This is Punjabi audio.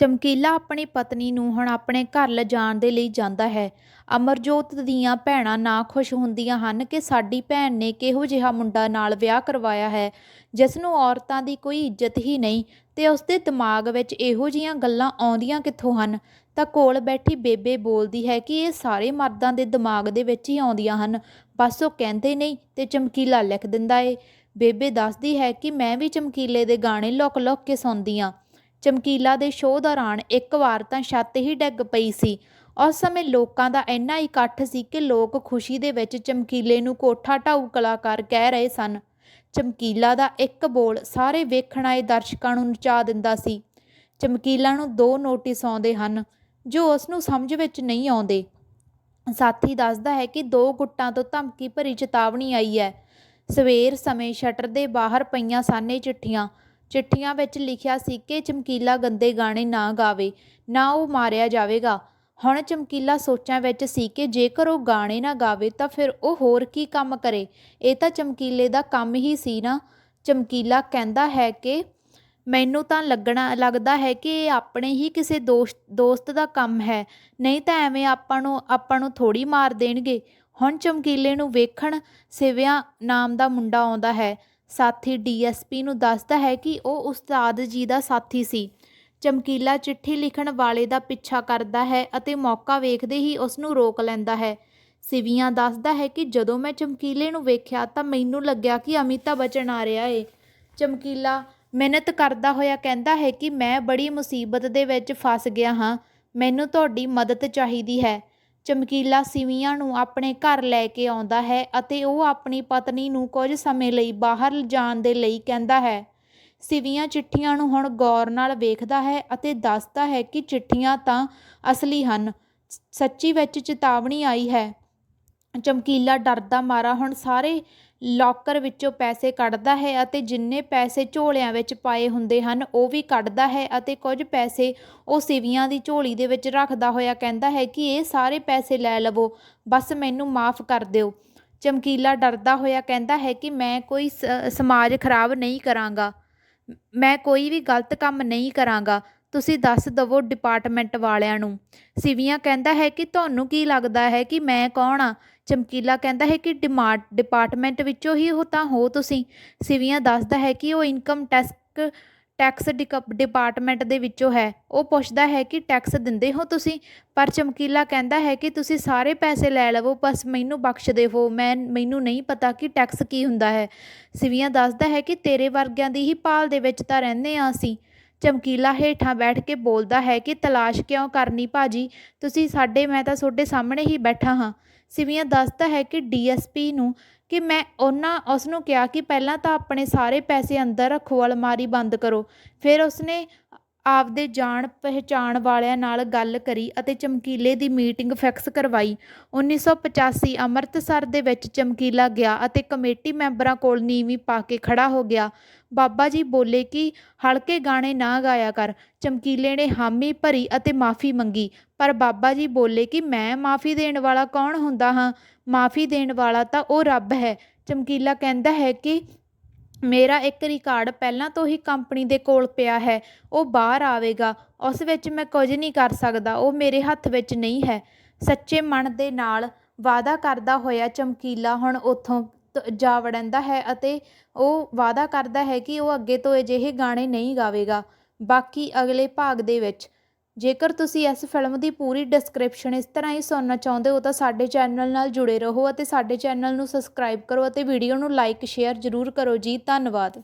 ਚਮਕੀਲਾ ਆਪਣੀ ਪਤਨੀ ਨੂੰ ਹੁਣ ਆਪਣੇ ਘਰ ਲਿਜਾਣ ਦੇ ਲਈ ਜਾਂਦਾ ਹੈ। ਅਮਰਜੋਤ ਦੀਆਂ ਭੈਣਾਂ ਨਾ ਖੁਸ਼ ਹੁੰਦੀਆਂ ਹਨ ਕਿ ਸਾਡੀ ਭੈਣ ਨੇ ਕਿਹੋ ਜਿਹਾ ਮੁੰਡਾ ਨਾਲ ਵਿਆਹ ਕਰਵਾਇਆ ਹੈ ਜਿਸ ਨੂੰ ਔਰਤਾਂ ਦੀ ਕੋਈ ਇੱਜ਼ਤ ਹੀ ਨਹੀਂ ਤੇ ਉਸਦੇ ਦਿਮਾਗ ਵਿੱਚ ਇਹੋ ਜਿਹੀਆਂ ਗੱਲਾਂ ਆਉਂਦੀਆਂ ਕਿੱਥੋਂ ਹਨ? ਤਾਂ ਕੋਲ ਬੈਠੀ ਬੇਬੇ ਬੋਲਦੀ ਹੈ ਕਿ ਇਹ ਸਾਰੇ ਮਰਦਾਂ ਦੇ ਦਿਮਾਗ ਦੇ ਵਿੱਚ ਹੀ ਆਉਂਦੀਆਂ ਹਨ, ਬਸ ਉਹ ਕਹਿੰਦੇ ਨਹੀਂ ਤੇ ਚਮਕੀਲਾ ਲਿਖ ਦਿੰਦਾ ਏ। ਬੇਬੇ ਦੱਸਦੀ ਹੈ ਕਿ ਮੈਂ ਵੀ ਚਮਕੀਲੇ ਦੇ ਗਾਣੇ ਲੁਕ ਲੁੱਕ ਕੇ ਸੁਣਦੀ ਹਾਂ। ਚਮਕੀਲਾ ਦੇ ਸ਼ੋਅ ਦੌਰਾਨ ਇੱਕ ਵਾਰ ਤਾਂ ਛੱਤ ਹੀ ਡਿੱਗ ਪਈ ਸੀ। ਉਸ ਸਮੇਂ ਲੋਕਾਂ ਦਾ ਇੰਨਾ ਇਕੱਠ ਸੀ ਕਿ ਲੋਕ ਖੁਸ਼ੀ ਦੇ ਵਿੱਚ ਚਮਕੀਲੇ ਨੂੰ ਕੋਠਾ ਢਾਊ ਕਲਾਕਾਰ ਕਹਿ ਰਹੇ ਸਨ, ਚਮਕੀਲਾ ਦਾ ਇੱਕ ਬੋਲ ਸਾਰੇ ਵੇਖਣ ਆਏ ਦਰਸ਼ਕਾਂ ਨੂੰ ਨਚਾ ਦਿੰਦਾ ਸੀ। ਚਮਕੀਲਾ ਨੂੰ ਦੋ ਨੋਟਿਸ ਆਉਂਦੇ ਹਨ, ਜੋ ਉਸ ਨੂੰ ਸਮਝ ਵਿੱਚ ਨਹੀਂ ਆਉਂਦੇ। ਸਾਥੀ ਦੱਸਦਾ ਹੈ ਕਿ ਦੋ ਗੁੱਟਾਂ ਤੋਂ ਧਮਕੀ ਭਰੀ ਚੇਤਾਵਨੀ ਆਈ ਹੈ। ਸਵੇਰ ਸਮੇਂ ਸ਼ਟਰ ਦੇ ਬਾਹਰ ਪਈਆਂ ਸਾਨੇ ਚਿੱਠੀਆਂ ਚਿੱਠੀਆਂ ਵਿੱਚ ਲਿਖਿਆ ਸੀ ਕਿ ਚਮਕੀਲਾ ਗੰਦੇ ਗਾਣੇ ਨਾ ਗਾਵੇ, ਨਾ ਉਹ ਮਾਰਿਆ ਜਾਵੇਗਾ। ਹੁਣ ਚਮਕੀਲਾ ਸੋਚਾਂ ਵਿੱਚ ਸੀ ਕਿ ਜੇਕਰ ਉਹ ਗਾਣੇ ਨਾ ਗਾਵੇ ਤਾਂ ਫਿਰ ਉਹ ਹੋਰ ਕੀ ਕੰਮ ਕਰੇ? ਇਹ ਤਾਂ ਚਮਕੀਲੇ ਦਾ ਕੰਮ ਹੀ ਸੀ ਨਾ। ਚਮਕੀਲਾ ਕਹਿੰਦਾ ਹੈ ਕਿ ਮੈਨੂੰ ਤਾਂ ਲੱਗਣਾ, ਲੱਗਦਾ ਹੈ ਕਿ ਇਹ ਆਪਣੇ ਹੀ ਕਿਸੇ ਦੋਸਤ ਦੋਸਤ ਦਾ ਕੰਮ ਹੈ। ਨਹੀਂ ਤਾਂ ਐਵੇਂ ਆਪਾਂ ਨੂੰ ਆਪਾਂ ਨੂੰ ਥੋੜੀ ਮਾਰ ਦੇਣਗੇ। ਹੁਣ ਚਮਕੀਲੇ ਨੂੰ ਵੇਖਣ ਸਿਵਿਆ ਨਾਮ ਦਾ ਮੁੰਡਾ ਆਉਂਦਾ ਹੈ। ਸਾਥੀ ਡੀਐਸਪੀ ਨੂੰ ਦੱਸਦਾ ਹੈ ਕਿ ਉਹ ਉਸਤਾਦ ਜੀ ਦਾ ਸਾਥੀ ਸੀ। ਚਮਕੀਲਾ ਚਿੱਠੀ ਲਿਖਣ ਵਾਲੇ ਦਾ ਪਿੱਛਾ ਕਰਦਾ ਹੈ ਅਤੇ ਮੌਕਾ ਵੇਖਦੇ ਹੀ ਉਸ ਨੂੰ ਰੋਕ ਲੈਂਦਾ ਹੈ। ਸਿਵੀਆਂ ਦੱਸਦਾ ਹੈ ਕਿ ਜਦੋਂ ਮੈਂ ਚਮਕੀਲੇ ਨੂੰ ਵੇਖਿਆ ਤਾਂ ਮੈਨੂੰ ਲੱਗਿਆ ਕਿ ਅਮਿਤਾ ਬਚਨ ਆ ਰਿਹਾ ਏ। ਚਮਕੀਲਾ ਮਿਹਨਤ ਕਰਦਾ ਹੋਇਆ ਕਹਿੰਦਾ ਹੈ ਕਿ ਮੈਂ ਬੜੀ ਮੁਸੀਬਤ ਦੇ ਵਿੱਚ ਫਸ ਗਿਆ ਹਾਂ। ਮੈਨੂੰ ਤੁਹਾਡੀ ਮਦਦ ਚਾਹੀਦੀ ਹੈ। ਚਮਕੀਲਾ ਸਿਵੀਆਂ ਨੂੰ ਆਪਣੇ ਘਰ ਲੈ ਕੇ ਆਉਂਦਾ ਹੈ ਅਤੇ ਉਹ ਆਪਣੀ ਪਤਨੀ ਨੂੰ ਕੁਝ ਸਮੇਂ ਲਈ ਬਾਹਰ ਜਾਣ ਦੇ ਲਈ ਕਹਿੰਦਾ ਹੈ। ਸਿਵੀਆਂ ਚਿੱਠੀਆਂ ਨੂੰ ਹੁਣ ਗੌਰ ਨਾਲ ਵੇਖਦਾ ਹੈ ਅਤੇ ਦੱਸਦਾ ਹੈ ਕਿ ਚਿੱਠੀਆਂ ਤਾਂ ਅਸਲੀ ਹਨ। ਸੱਚੀ ਵਿੱਚ ਚੇਤਾਵਨੀ ਆਈ ਹੈ। ਚਮਕੀਲਾ ਡਰਦਾ ਮਾਰਾ ਹੁਣ ਸਾਰੇ ਲੋਕਰ ਵਿੱਚੋਂ ਪੈਸੇ ਕੱਢਦਾ ਹੈ ਅਤੇ ਜਿੰਨੇ ਪੈਸੇ ਝੋਲਿਆਂ ਵਿੱਚ ਪਾਏ ਹੁੰਦੇ ਹਨ, ਉਹ ਵੀ ਕੱਢਦਾ ਹੈ ਅਤੇ ਕੁਝ ਪੈਸੇ ਉਹ ਸਿਵੀਆਂ ਦੀ ਝੋਲੀ ਦੇ ਵਿੱਚ ਰੱਖਦਾ ਹੋਇਆ ਕਹਿੰਦਾ ਹੈ ਕਿ ਇਹ ਸਾਰੇ ਪੈਸੇ ਲੈ ਲਵੋ, ਬਸ ਮੈਨੂੰ ਮਾਫ ਕਰ ਦਿਓ। ਚਮਕੀਲਾ ਡਰਦਾ ਹੋਇਆ ਕਹਿੰਦਾ ਹੈ ਕਿ ਮੈਂ ਕੋਈ ਸ- ਸਮਾਜ ਖਰਾਬ ਨਹੀਂ ਕਰਾਂਗਾ। ਮੈਂ ਕੋਈ ਵੀ ਗਲਤ ਕੰਮ ਨਹੀਂ ਕਰਾਂਗਾ। ਤੁਸੀਂ ਦੱਸ ਦਵੋ ਡਿਪਾਰਟਮੈਂਟ ਵਾਲਿਆਂ ਨੂੰ। ਸਿਵੀਆਂ ਕਹਿੰਦਾ ਹੈ ਕਿ ਤੁਹਾਨੂੰ ਕੀ ਲੱਗਦਾ ਹੈ ਕਿ ਮੈਂ ਕੌਣ ਆ? ਚਮਕੀਲਾ ਕਹਿੰਦਾ ਹੈ ਕਿ ਡਿਮਾਰਟ ਡਿਪਾਰਟਮੈਂਟ ਵਿੱਚੋਂ ਹੀ ਹੋ ਤਾਂ ਹੋ ਤੁਸੀਂ। ਸਿਵੀਆਂ ਦੱਸਦਾ ਹੈ ਕਿ ਉਹ ਇਨਕਮ ਟੈਕਸ ਟੈਕਸ ਡਿਕ- ਡਿਪਾਰਟਮੈਂਟ ਦੇ ਵਿੱਚੋਂ ਹੈ। ਉਹ ਪੁੱਛਦਾ ਹੈ ਕਿ ਟੈਕਸ ਦਿੰਦੇ ਹੋ ਤੁਸੀਂ? ਪਰ ਚਮਕੀਲਾ ਕਹਿੰਦਾ ਹੈ ਕਿ ਤੁਸੀਂ ਸਾਰੇ ਪੈਸੇ ਲੈ ਲਵੋ, ਬਸ ਮੈਨੂੰ ਬਖਸ਼ ਦੇਵੋ ਮੈਂ, ਮੈਨੂੰ ਨਹੀਂ ਪਤਾ ਕਿ ਟੈਕਸ ਕੀ ਹੁੰਦਾ ਹੈ। ਸਿਵੀਆਂ ਦੱਸਦਾ ਹੈ ਕਿ ਤੇਰੇ ਵਰਗਿਆਂ ਦੀ ਹੀ ਭਾਲ ਦੇ ਵਿੱਚ ਤਾਂ ਰਹਿੰਦੇ ਆ ਅਸੀਂ। ਚਮਕੀਲਾ ਹੇਠਾਂ ਬੈਠ ਕੇ ਬੋਲਦਾ ਹੈ ਕਿ ਤਲਾਸ਼ ਕਿਉਂ ਕਰਨੀ ਭਾਜੀ? ਤੁਸੀਂ ਸਾਡੇ, ਮੈਂ ਤਾਂ ਤੁਹਾਡੇ ਸਾਹਮਣੇ ਹੀ ਬੈਠਾ ਹਾਂ। ਸਿਵੀਆਂ ਦੱਸਦਾ ਹੈ ਕਿ ਡੀਐਸਪੀ ਨੂੰ ਕਿ ਮੈਂ ਉਹਨਾਂ ਉਸ ਨੂੰ ਕਿਹਾ ਕਿ ਪਹਿਲਾਂ ਤਾਂ ਆਪਣੇ ਸਾਰੇ ਪੈਸੇ ਅੰਦਰ ਰੱਖੋ, ਅਲਮਾਰੀ ਬੰਦ ਕਰੋ। ਫਿਰ ਉਸਨੇ ਆਪਦੇ ਜਾਣ ਪਹਿਚਾਣ ਵਾਲਿਆਂ ਨਾਲ ਗੱਲ ਕਰੀ ਅਤੇ ਚਮਕੀਲੇ ਦੀ ਮੀਟਿੰਗ ਫਿਕਸ ਕਰਵਾਈ। 1985 ਅੰਮ੍ਰਿਤਸਰ ਦੇ ਵਿੱਚ ਚਮਕੀਲਾ ਗਿਆ ਅਤੇ ਕਮੇਟੀ ਮੈਂਬਰਾਂ ਕੋਲ ਨੀਵੀਂ ਪਾ ਕੇ ਖੜਾ ਹੋ ਗਿਆ। ਬਾਬਾ ਜੀ ਬੋਲੇ ਕਿ ਹਲਕੇ ਗਾਣੇ ਨਾ ਗਾਇਆ ਕਰ, ਚਮਕੀਲੇ ਨੇ ਹਾਮੀ ਭਰੀ ਅਤੇ ਮਾਫੀ ਮੰਗੀ, ਪਰ ਬਾਬਾ ਜੀ ਬੋਲੇ ਕਿ ਮੈਂ ਮਾਫੀ ਦੇਣ ਵਾਲਾ ਕੌਣ ਹੁੰਦਾ ਹਾਂ? ਮਾਫੀ ਦੇਣ ਵਾਲਾ ਤਾਂ ਉਹ ਰੱਬ ਹੈ। ਚਮਕੀਲਾ ਕਹਿੰਦਾ ਹੈ ਕਿ ਮੇਰਾ ਇੱਕ ਰਿਕਾਰਡ ਪਹਿਲਾਂ ਤੋਂ ਹੀ ਕੰਪਨੀ ਦੇ ਕੋਲ ਪਿਆ ਹੈ, ਉਹ ਬਾਹਰ ਆਵੇਗਾ, ਉਸ ਵਿੱਚ ਮੈਂ ਕੁਝ ਨਹੀਂ ਕਰ ਸਕਦਾ, ਉਹ ਮੇਰੇ ਹੱਥ ਵਿੱਚ ਨਹੀਂ ਹੈ। ਸੱਚੇ ਮਨ ਦੇ ਨਾਲ ਵਾਅਦਾ ਕਰਦਾ ਹੋਇਆ ਚਮਕੀਲਾ ਹੁਣ ਉੱਥੋਂ ਤ- ਜਾ ਵੜਦਾ ਹੈ ਅਤੇ ਉਹ ਵਾਅਦਾ ਕਰਦਾ ਹੈ ਕਿ ਉਹ ਅੱਗੇ ਤੋਂ ਅਜਿਹੇ ਗਾਣੇ ਨਹੀਂ ਗਾਵੇਗਾ। ਬਾਕੀ ਅਗਲੇ ਭਾਗ ਦੇ ਵਿੱਚ ਜੇਕਰ ਤੁਸੀਂ ਇਸ ਫਿਲਮ ਦੀ ਪੂਰੀ ਡਿਸਕ੍ਰਿਪਸ਼ਨ ਇਸ ਤਰ੍ਹਾਂ ਹੀ ਸੁਣਨਾ ਚਾਹੁੰਦੇ ਹੋ, ਤਾਂ ਸਾਡੇ ਚੈਨਲ ਨਾਲ ਜੁੜੇ ਰਹੋ ਅਤੇ ਸਾਡੇ ਚੈਨਲ ਨੂੰ ਸਬਸਕ੍ਰਾਈਬ ਕਰੋ ਅਤੇ ਵੀਡੀਓ ਨੂੰ ਲਾਈਕ ਸ਼ੇਅਰ ਜ਼ਰੂਰ ਕਰੋ ਜੀ। ਧੰਨਵਾਦ।